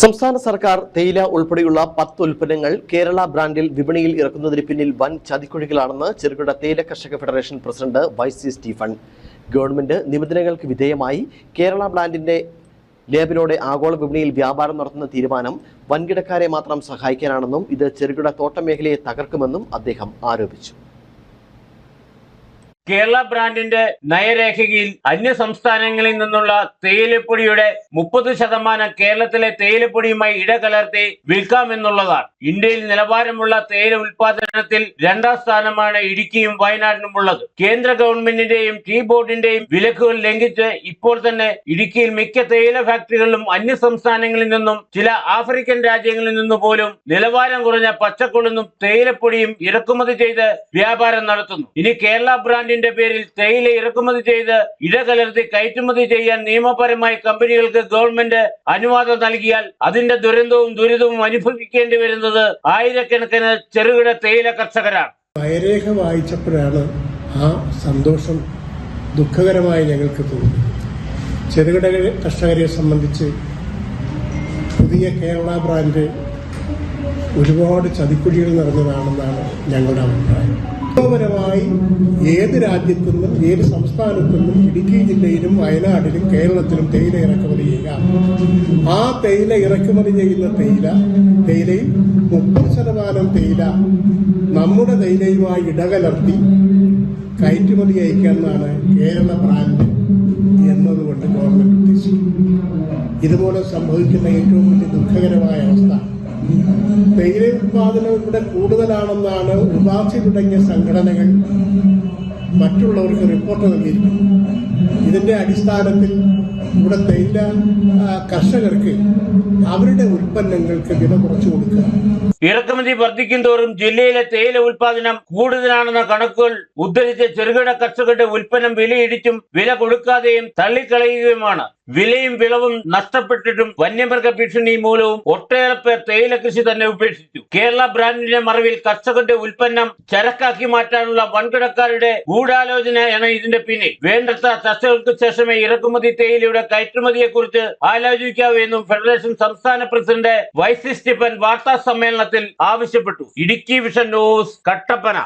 സംസ്ഥാന സർക്കാർ തേയില ഉൾപ്പെടെയുള്ള പത്ത് ഉൽപ്പന്നങ്ങൾ കേരള ബ്രാൻഡിൽ വിപണിയിൽ ഇറക്കുന്നതിന് പിന്നിൽ വൻ ചതിക്കുഴികളാണെന്ന് ചെറുകിട തേയില കർഷക federation president V C Stephen. Government നിബന്ധനകൾക്ക് വിധേയമായി കേരള ബ്രാൻഡിന്റെ ലേബലോടെ ആഗോള വിപണിയിൽ വ്യാപാരം നടത്തുന്ന തീരുമാനം വൻകിടക്കാരെ മാത്രം സഹായിക്കാനാണെന്നും ഇത് ചെറുകിട തോട്ടമേഖലയെ തകർക്കുമെന്നും അദ്ദേഹം ആരോപിച്ചു. കേരള ബ്രാൻഡിന്റെ നയരേഖയിൽ അന്യ സംസ്ഥാനങ്ങളിൽ നിന്നുള്ള തേയിലപ്പൊടിയുടെ മുപ്പത് ശതമാനം കേരളത്തിലെ തേയിലപ്പൊടിയുമായി ഇടകലർത്തി വിൽക്കാമെന്നുള്ളതാണ് ഇന്ത്യയിൽ നിലവാരമുള്ള തേയില ഉൽപാദനത്തിൽ രണ്ടാം സ്ഥാനമാണ് ഇടുക്കിയും വയനാടിനും ഉള്ളത്. കേന്ദ്ര ഗവൺമെന്റിന്റെയും ടീ ബോർഡിന്റെയും വിലക്കുകൾ ലംഘിച്ച് ഇപ്പോൾ തന്നെ ഇടുക്കിയിൽ മിക്ക തേയില ഫാക്ടറികളിലും അന്യ സംസ്ഥാനങ്ങളിൽ നിന്നും ചില ആഫ്രിക്കൻ രാജ്യങ്ങളിൽ നിന്നു പോലും നിലവാരം കുറഞ്ഞ പച്ചക്കൊള്ളുന്നും തേയിലപ്പൊടിയും ഇറക്കുമതി ചെയ്ത് വ്യാപാരം നടത്തുന്നു. ഇനി കേരള ബ്രാൻഡിന്റെ പേരിൽ തേയില ഇറക്കുമതി ചെയ്ത് ഇടകലർത്തി കയറ്റുമതി ചെയ്യാൻ നിയമപരമായി കമ്പനികൾക്ക് ഗവൺമെന്റ് അനുവാദം നൽകിയാൽ അതിന്റെ ദുരന്തവും ദുരിതവും അനുഭവിക്കേണ്ടി വരുന്നത് ആയിരക്കണക്കിന് ചെറുകിട തേയില കർഷകരാണ്. വയരേഖ വായിച്ചപ്പോഴാണ് ആ സന്തോഷം ദുഃഖകരമായി ഞങ്ങൾക്ക് തോന്നി ചെറുകിട കർഷകരെ സംബന്ധിച്ച് പുതിയ കേരള ബ്രാൻഡ് ഒരുപാട് ചതിക്കുഴികൾ നിറഞ്ഞതാണെന്നാണ് ഞങ്ങളുടെ അഭിപ്രായം. നിയമപരമായി ഏത് രാജ്യത്തു നിന്നും ഏത് സംസ്ഥാനത്തു നിന്നും ഇടുക്കി ജില്ലയിലും വയനാട്ടിലും കേരളത്തിലും തേയില ഇറക്കുമതി ചെയ്യാം ആ തേയില ഇറക്കുമതി ചെയ്യുന്ന തേയില തേയിലയിൽ മുപ്പത് ശതമാനം തേയില നമ്മുടെ തേയിലയുമായി ഇടകലർത്തി കയറ്റുമതി അയക്കാമെന്നാണ് കേരള ബ്രാൻഡ് എന്നതുകൊണ്ട് ഗവൺമെന്റ് ഉദ്ദേശിക്കുന്നത്. ഇതുപോലെ സംഭവിക്കുന്ന ഏറ്റവും വലിയ ദുഃഖകരമായ അവസ്ഥ തേയില ഉത്പാദനം ഇവിടെ കൂടുതലാണെന്നാണ് ഉപാധി തുടങ്ങിയ സംഘടനകൾ മറ്റുള്ളവർക്ക് റിപ്പോർട്ട് നൽകിയിരിക്കുന്നത്. ഇതിന്റെ അടിസ്ഥാനത്തിൽ ഇവിടെ തേയില കർഷകർക്ക് അവരുടെ ഉൽപ്പന്നങ്ങൾക്ക് വില കുറച്ചു കൊടുക്കുക. ഇറക്കുമതി വർദ്ധിക്കും തോറും ജില്ലയിലെ തേയില ഉൽപാദനം കൂടുതലാണെന്ന കണക്കുകൾ ഉദ്ധരിച്ച ചെറുകിട കർഷകരുടെ ഉൽപ്പന്നം വിലയിടിച്ചും വില കൊടുക്കാതെയും തള്ളിക്കളയുകയുമാണ്. വിലയും വിളവും നഷ്ടപ്പെട്ടിട്ടും വന്യമൃഗ ഭീഷണി മൂലവും ഒട്ടേറെ പേർ തേയില കൃഷി തന്നെ ഉപേക്ഷിച്ചു. കേരള ബ്രാൻഡിന്റെ മറവിൽ കർഷകരുടെ ഉൽപ്പന്നം ചരക്കാക്കി മാറ്റാനുള്ള വൻകിടക്കാരുടെ ഗൂഢാലോചനയാണ് ഇതിന്റെ പിന്നിൽ. വേണ്ടത്ര ചർച്ചകൾക്ക് ശേഷമേ ഇറക്കുമതി തേയിലയുടെ കയറ്റുമതിയെ കുറിച്ച് ആലോചിക്കാവൂ എന്നും ഫെഡറേഷൻ സംസ്ഥാന പ്രസിഡന്റ് വൈസി സ്റ്റീഫൻ വാർത്താ സമ്മേളനത്തിൽ ആവശ്യപ്പെട്ടു ഇടുക്കി വിഷൻ ന്യൂസ് കട്ടപ്പന.